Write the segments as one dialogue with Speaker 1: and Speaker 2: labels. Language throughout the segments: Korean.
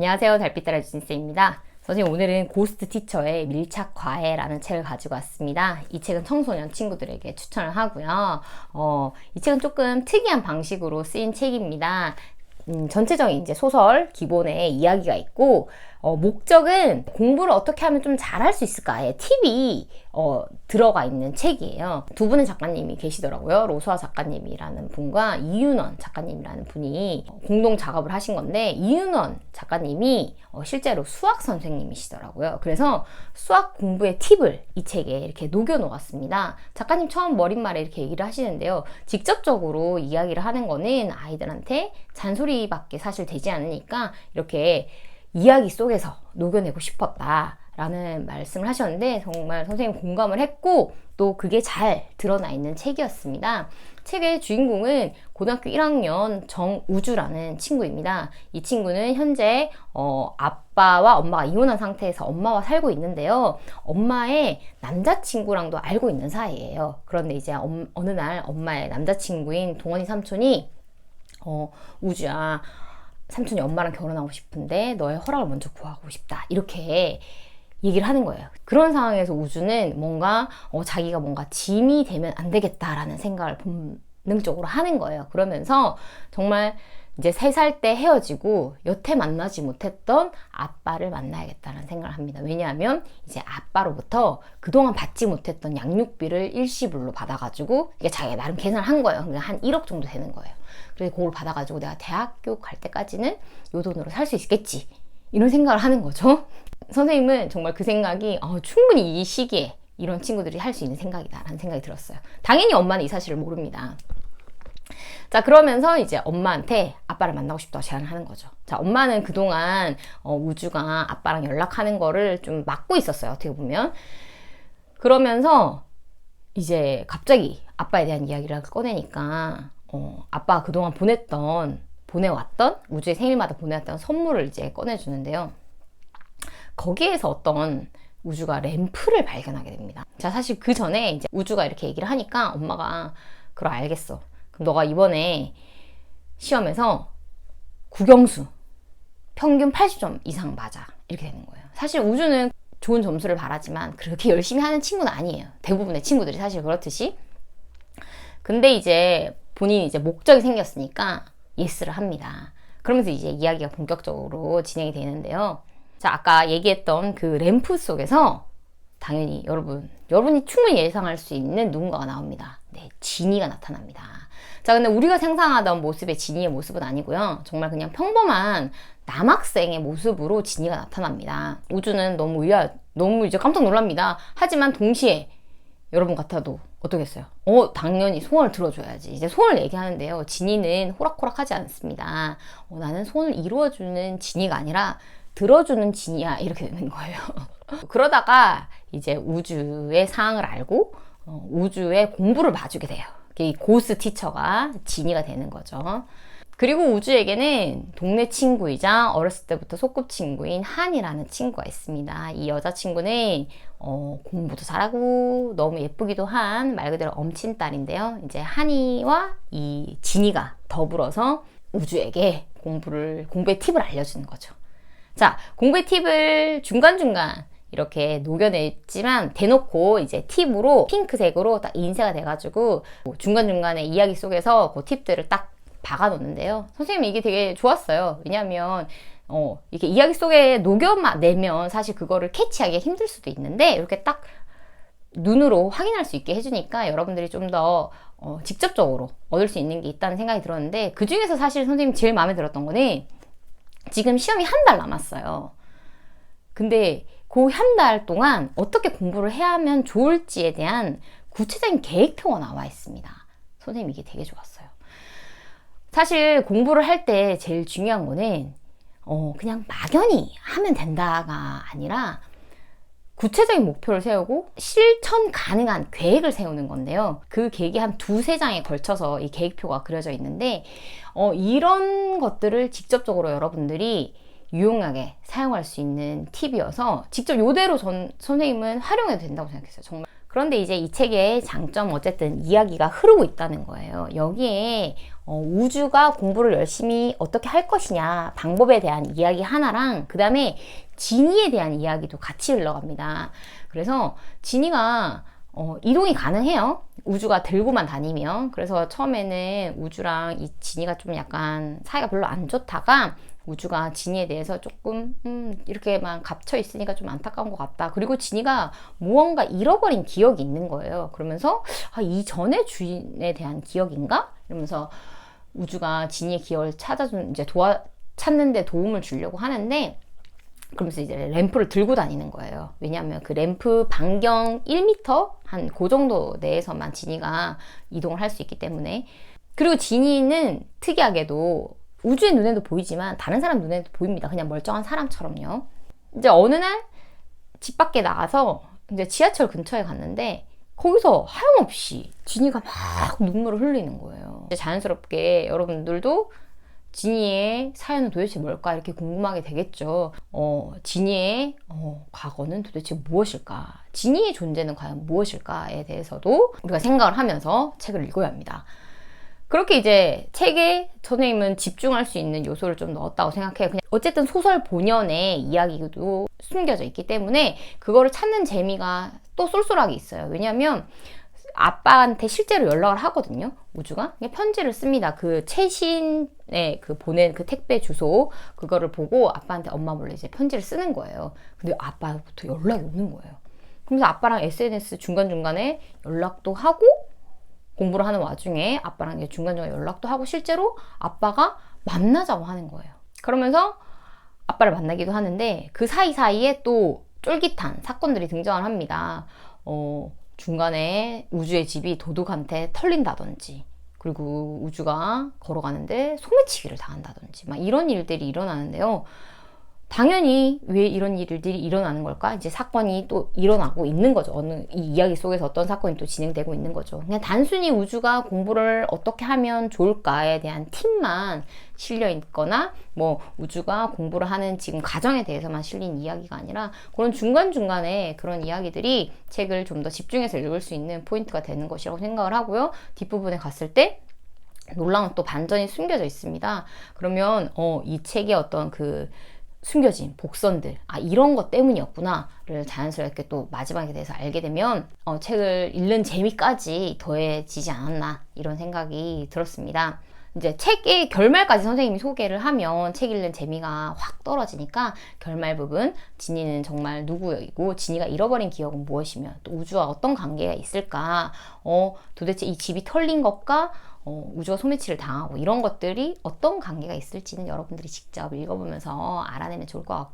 Speaker 1: 안녕하세요. 달빛 따라 주진쌤입니다. 선생님 오늘은 고스트 티처의 밀착 과외라는 책을 가지고 왔습니다. 이 책은 청소년 친구들에게 추천을 하고요. 어, 이 책은 조금 특이한 방식으로 쓰인 책입니다. 음, 전체적인 이제 소설 기본에 이야기가 있고 어, 목적은 공부를 어떻게 하면 좀 잘할 수 있을까의 팁이 어, 들어가 있는 책이에요. 두 분의 작가님이 계시더라고요. 로수아 작가님이라는 분과 이윤원 작가님이라는 분이 공동 작업을 하신 건데 이윤원 작가님이 어, 실제로 수학 선생님이시더라고요. 그래서 수학 공부의 팁을 이 책에 이렇게 녹여 놓았습니다. 작가님 처음 머릿말에 이렇게 얘기를 하시는데요. 직접적으로 이야기를 하는 거는 아이들한테 잔소리밖에 사실 되지 않으니까 이렇게 이야기 속에서 녹여내고 싶었다. 라는 말씀을 하셨는데 정말 선생님 공감을 했고 또 그게 잘 드러나 있는 책이었습니다. 책의 주인공은 고등학교 1학년 정우주라는 친구입니다. 이 친구는 현재 어, 아빠와 엄마가 이혼한 상태에서 엄마와 살고 있는데요. 엄마의 남자친구랑도 알고 있는 사이예요. 그런데 이제 엄, 어느 날 엄마의 남자친구인 동원이 삼촌이 어, 우주야 삼촌이 엄마랑 결혼하고 싶은데 너의 허락을 먼저 구하고 싶다. 이렇게 얘기를 하는 거예요. 그런 상황에서 우주는 뭔가 어, 자기가 뭔가 짐이 되면 안 되겠다라는 생각을 본능적으로 하는 거예요. 그러면서 정말 이제 세 살 때 헤어지고 여태 만나지 못했던 아빠를 만나야겠다는 생각을 합니다. 왜냐하면 이제 아빠로부터 그동안 받지 못했던 양육비를 일시불로 받아가지고 이게 자기가 나름 계산을 한 거예요. 그러니까 한 1억 정도 되는 거예요. 그래서 그걸 받아가지고 내가 대학교 갈 때까지는 요 돈으로 살 수 있겠지. 이런 생각을 하는 거죠. 선생님은 정말 그 생각이 어, 충분히 이 시기에 이런 친구들이 할 수 있는 생각이다라는 생각이 들었어요. 당연히 엄마는 이 사실을 모릅니다. 자, 그러면서 이제 엄마한테 아빠를 만나고 싶다고 제안을 하는 거죠. 자, 엄마는 그동안 어, 우주가 아빠랑 연락하는 거를 좀 막고 있었어요. 어떻게 보면. 그러면서 이제 갑자기 아빠에 대한 이야기를 꺼내니까 어, 아빠가 그동안 보냈던, 보내왔던, 우주의 생일마다 보내왔던 선물을 이제 꺼내주는데요. 거기에서 어떤 우주가 램프를 발견하게 됩니다. 자, 사실 그 전에 이제 우주가 이렇게 얘기를 하니까 엄마가, 그럼 알겠어. 너가 이번에 시험에서 국영수 평균 80점 이상 맞아. 이렇게 되는 거예요. 사실 우주는 좋은 점수를 바라지만 그렇게 열심히 하는 친구는 아니에요. 대부분의 친구들이 사실 그렇듯이. 근데 이제 본인이 이제 목적이 생겼으니까 예스를 합니다. 그러면서 이제 이야기가 본격적으로 진행이 되는데요. 자, 아까 얘기했던 그 램프 속에서 당연히 여러분, 여러분이 충분히 예상할 수 있는 누군가가 나옵니다. 네, 지니가 나타납니다. 자, 근데 우리가 상상하던 모습의 지니의 모습은 아니고요. 정말 그냥 평범한 남학생의 모습으로 지니가 나타납니다. 우주는 너무 의아, 너무 이제 깜짝 놀랍니다. 하지만 동시에 여러분 같아도 어떻겠어요? 어, 당연히 소원을 들어줘야지. 이제 소원을 얘기하는데요. 진이는 호락호락하지 않습니다. 어, 나는 소원을 이루어주는 진이가 아니라 들어주는 진이야. 이렇게 되는 거예요. 그러다가 이제 우주의 상황을 알고 어, 우주의 공부를 봐주게 돼요. 이 고스 티처가 진이가 되는 거죠. 그리고 우주에게는 동네 친구이자 어렸을 때부터 소꿉친구인 한이라는 친구가 있습니다. 이 여자친구는 어, 공부도 잘하고 너무 예쁘기도 한 말 그대로 엄친 딸인데요. 이제 한이와 이 진이가 더불어서 우주에게 공부를, 공부의 팁을 알려주는 거죠. 자, 공부의 팁을 중간중간 이렇게 녹여냈지만 대놓고 이제 팁으로 핑크색으로 딱 인쇄가 돼가지고 중간중간에 이야기 속에서 그 팁들을 딱 박아 놓는데요. 선생님 이게 되게 좋았어요. 왜냐하면 어, 이렇게 이야기 속에 녹여내면 사실 그거를 캐치하기 힘들 수도 있는데 이렇게 딱 눈으로 확인할 수 있게 해주니까 여러분들이 좀더 어, 직접적으로 얻을 수 있는 게 있다는 생각이 들었는데 그 중에서 사실 선생님 제일 마음에 들었던 거는 지금 시험이 한 달 남았어요. 근데 그 한 달 동안 어떻게 공부를 해야 하면 좋을지에 대한 구체적인 계획표가 나와 있습니다. 선생님 이게 되게 좋았어요. 사실 공부를 할 때 제일 중요한 거는 어, 그냥 막연히 하면 된다가 아니라 구체적인 목표를 세우고 실천 가능한 계획을 세우는 건데요. 그 계획이 한 두세 장에 걸쳐서 이 계획표가 그려져 있는데, 어, 이런 것들을 직접적으로 여러분들이 유용하게 사용할 수 있는 팁이어서 직접 이대로 전 선생님은 활용해도 된다고 생각했어요. 정말. 그런데 이제 이 책의 장점 어쨌든 이야기가 흐르고 있다는 거예요. 여기에 어, 우주가 공부를 열심히 어떻게 할 것이냐 방법에 대한 이야기 하나랑 그 다음에 진이에 대한 이야기도 같이 흘러갑니다. 그래서 진이가 어, 이동이 가능해요. 우주가 들고만 다니면. 그래서 처음에는 우주랑 이 진이가 좀 약간 사이가 별로 안 좋다가 우주가 진이에 대해서 조금 음, 이렇게만 갇혀 있으니까 좀 안타까운 것 같다. 그리고 진이가 무언가 잃어버린 기억이 있는 거예요. 그러면서 아, 이 전에 주인에 대한 기억인가? 이러면서 우주가 진이의 기억을 찾아준 이제 도와 찾는데 도움을 주려고 하는데 그러면서 이제 램프를 들고 다니는 거예요. 왜냐하면 그 램프 반경 1m 한 그 정도 내에서만 진이가 이동을 할 수 있기 때문에 그리고 진이는 특이하게도 우주의 눈에도 보이지만 다른 사람 눈에도 보입니다. 그냥 멀쩡한 사람처럼요. 이제 어느 날 집 밖에 나가서 이제 지하철 근처에 갔는데 거기서 하염없이 진이가 막 눈물을 흘리는 거예요. 자연스럽게 여러분들도 지니의 사연은 도대체 뭘까 이렇게 궁금하게 되겠죠. 어, 지니의 어, 과거는 도대체 무엇일까? 지니의 존재는 과연 무엇일까에 대해서도 우리가 생각을 하면서 책을 읽어야 합니다. 그렇게 이제 책에 선생님은 집중할 수 있는 요소를 좀 넣었다고 생각해요. 그냥 어쨌든 소설 본연의 이야기도 숨겨져 있기 때문에 그거를 찾는 재미가 또 쏠쏠하게 있어요. 왜냐하면 아빠한테 실제로 연락을 하거든요. 우주가 편지를 씁니다. 그 최신의 그 보낸 그 택배 주소 그거를 보고 아빠한테 엄마 몰래 이제 편지를 쓰는 거예요. 근데 아빠부터 연락이 오는 거예요. 그래서 아빠랑 SNS 중간 중간에 연락도 하고 공부를 하는 와중에 아빠랑 중간중간 연락도 하고 실제로 아빠가 만나자고 하는 거예요. 그러면서 아빠를 만나기도 하는데 그 사이사이에 또 쫄깃한 사건들이 등장을 합니다. 어, 중간에 우주의 집이 도둑한테 털린다든지 그리고 우주가 걸어가는데 소매치기를 당한다든지 막 이런 일들이 일어나는데요. 당연히 왜 이런 일들이 일어나는 걸까? 이제 사건이 또 일어나고 있는 거죠. 어느 이 이야기 속에서 어떤 사건이 또 진행되고 있는 거죠. 그냥 단순히 우주가 공부를 어떻게 하면 좋을까에 대한 팁만 실려 있거나 뭐 우주가 공부를 하는 지금 과정에 대해서만 실린 이야기가 아니라 그런 중간중간에 그런 이야기들이 책을 좀 더 집중해서 읽을 수 있는 포인트가 되는 것이라고 생각을 하고요. 뒷부분에 갔을 때 놀라운 또 반전이 숨겨져 있습니다. 그러면 어, 이 책의 어떤 그 숨겨진 복선들 아 이런 것 때문이었구나를 자연스럽게 또 마지막에 대해서 알게 되면 어, 책을 읽는 재미까지 더해지지 않았나 이런 생각이 들었습니다. 이제 책의 결말까지 선생님이 소개를 하면 책 읽는 재미가 확 떨어지니까 결말 부분 진이는 정말 누구이고 진이가 잃어버린 기억은 무엇이며 또 우주와 어떤 관계가 있을까 어 도대체 이 집이 털린 것과 어, 우주가 소매치를 당하고 이런 것들이 어떤 관계가 있을지는 여러분들이 직접 읽어보면서 알아내면 좋을 것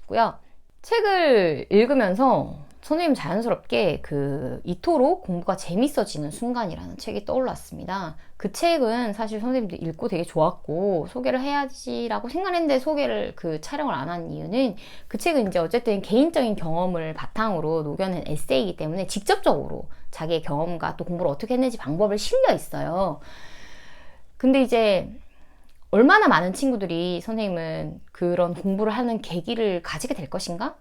Speaker 1: 같고요. 책을 읽으면서 선생님 자연스럽게 그 이토록 공부가 재밌어지는 순간이라는 책이 떠올랐습니다. 그 책은 사실 선생님도 읽고 되게 좋았고 소개를 해야지라고 생각했는데 소개를 그 촬영을 안 한 이유는 그 책은 이제 어쨌든 개인적인 경험을 바탕으로 녹여낸 에세이이기 때문에 직접적으로 자기의 경험과 또 공부를 어떻게 했는지 방법을 실려 있어요. 근데 이제 얼마나 많은 친구들이 선생님은 그런 공부를 하는 계기를 가지게 될 것인가?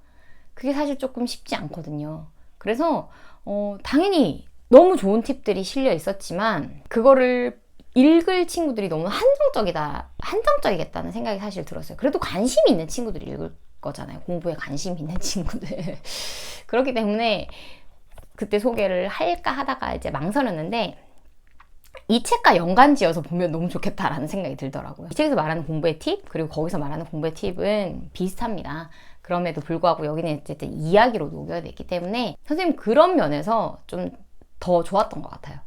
Speaker 1: 그게 사실 조금 쉽지 않거든요. 그래서 어, 당연히 너무 좋은 팁들이 실려 있었지만 그거를 읽을 친구들이 너무 한정적이다, 한정적이겠다는 생각이 사실 들었어요. 그래도 관심 있는 친구들이 읽을 거잖아요. 공부에 관심 있는 친구들. 그렇기 때문에 그때 소개를 할까 하다가 이제 망설였는데 이 책과 연관지어서 보면 너무 좋겠다라는 생각이 들더라고요. 이 책에서 말하는 공부의 팁, 그리고 거기서 말하는 공부의 팁은 비슷합니다. 그럼에도 불구하고 여기는 어쨌든 이야기로 녹여야 되기 때문에 선생님 그런 면에서 좀 더 좋았던 것 같아요.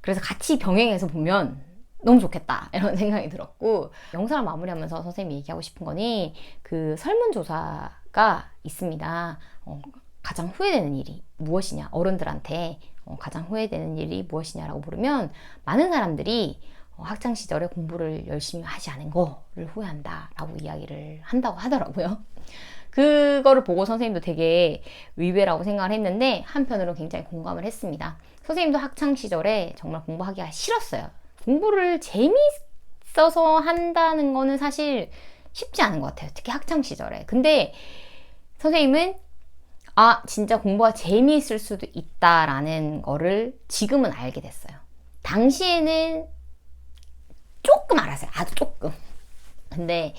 Speaker 1: 그래서 같이 병행해서 보면 너무 좋겠다 이런 생각이 들었고 영상을 마무리하면서 선생님이 얘기하고 싶은 거니 그 설문조사가 있습니다. 어, 가장 후회되는 일이 무엇이냐 어른들한테 어, 가장 후회되는 일이 무엇이냐라고 물으면 많은 사람들이 어, 학창 시절에 공부를 열심히 하지 않은 거를 후회한다라고 이야기를 한다고 하더라고요. 그거를 보고 선생님도 되게 의외라고 생각을 했는데 한편으로 굉장히 공감을 했습니다. 선생님도 학창 시절에 정말 공부하기가 싫었어요. 공부를 재미있어서 한다는 거는 사실 쉽지 않은 것 같아요. 특히 학창 시절에. 근데 선생님은 아, 진짜 공부가 재미있을 수도 있다라는 거를 지금은 알게 됐어요. 당시에는 조금 알았어요. 아주 조금. 근데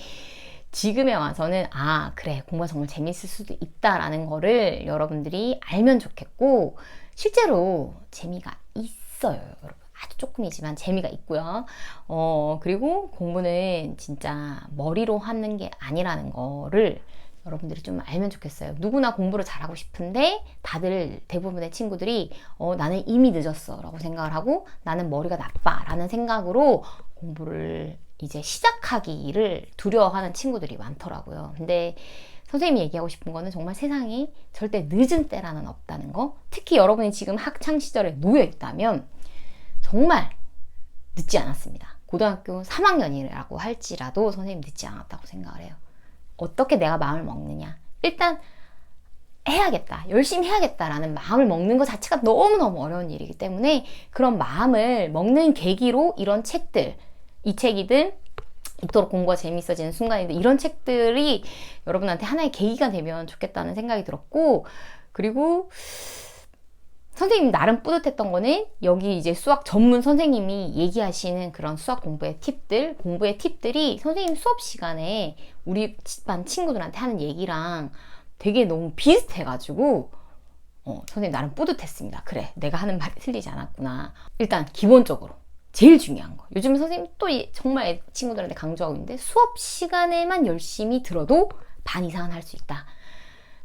Speaker 1: 지금에 와서는 아 그래 공부가 정말 재밌을 수도 있다라는 거를 여러분들이 알면 좋겠고 실제로 재미가 있어요 여러분 아주 조금이지만 재미가 있고요 어 그리고 공부는 진짜 머리로 하는 게 아니라는 거를 여러분들이 좀 알면 좋겠어요. 누구나 공부를 잘하고 싶은데 다들 대부분의 친구들이 어, 나는 이미 늦었어 라고 생각을 하고 나는 머리가 나빠 라는 생각으로 공부를 이제 시작하기를 두려워하는 친구들이 많더라고요. 근데 선생님이 얘기하고 싶은 거는 정말 세상에 절대 늦은 때라는 없다는 거. 특히 여러분이 지금 학창 시절에 놓여 있다면 정말 늦지 않았습니다. 고등학교 3학년이라고 할지라도 선생님 늦지 않았다고 생각을 해요. 어떻게 내가 마음을 먹느냐. 일단 해야겠다. 열심히 해야겠다라는 마음을 먹는 것 자체가 너무너무 어려운 일이기 때문에 그런 마음을 먹는 계기로 이런 책들, 이 책이든 있도록 공부가 재밌어지는 순간이든 이런 책들이 여러분한테 하나의 계기가 되면 좋겠다는 생각이 들었고 그리고 선생님 나름 뿌듯했던 거는 여기 이제 수학 전문 선생님이 얘기하시는 그런 수학 공부의 팁들, 공부의 팁들이 선생님 수업 시간에 우리 반 친구들한테 하는 얘기랑 되게 너무 비슷해가지고 어, 선생님 나름 뿌듯했습니다. 그래, 내가 하는 말이 틀리지 않았구나. 일단 기본적으로 제일 중요한 거. 요즘 선생님 또 이- 정말 친구들한테 강조하고 있는데 수업 시간에만 열심히 들어도 반 이상은 할 수 있다.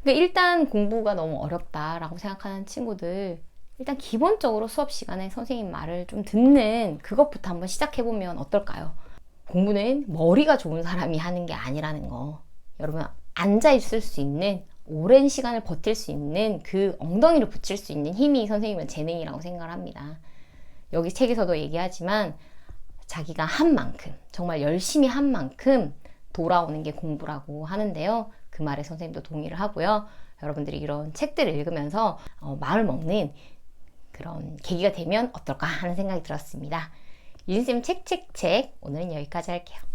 Speaker 1: 그러니까 일단 공부가 너무 어렵다라고 생각하는 친구들 일단 기본적으로 수업 시간에 선생님 말을 좀 듣는 그것부터 한번 시작해 보면 어떨까요? 공부는 머리가 좋은 사람이 하는 게 아니라는 거. 여러분 앉아 있을 수 있는 오랜 시간을 버틸 수 있는 그 엉덩이를 붙일 수 있는 힘이 선생님은 재능이라고 생각을 합니다. 여기 책에서도 얘기하지만 자기가 한 만큼 정말 열심히 한 만큼 돌아오는 게 공부라고 하는데요. 그 말에 선생님도 동의를 하고요. 여러분들이 이런 책들을 읽으면서 어, 마음을 먹는 그런 계기가 되면 어떨까 하는 생각이 들었습니다. 유진쌤 책책책 오늘은 여기까지 할게요.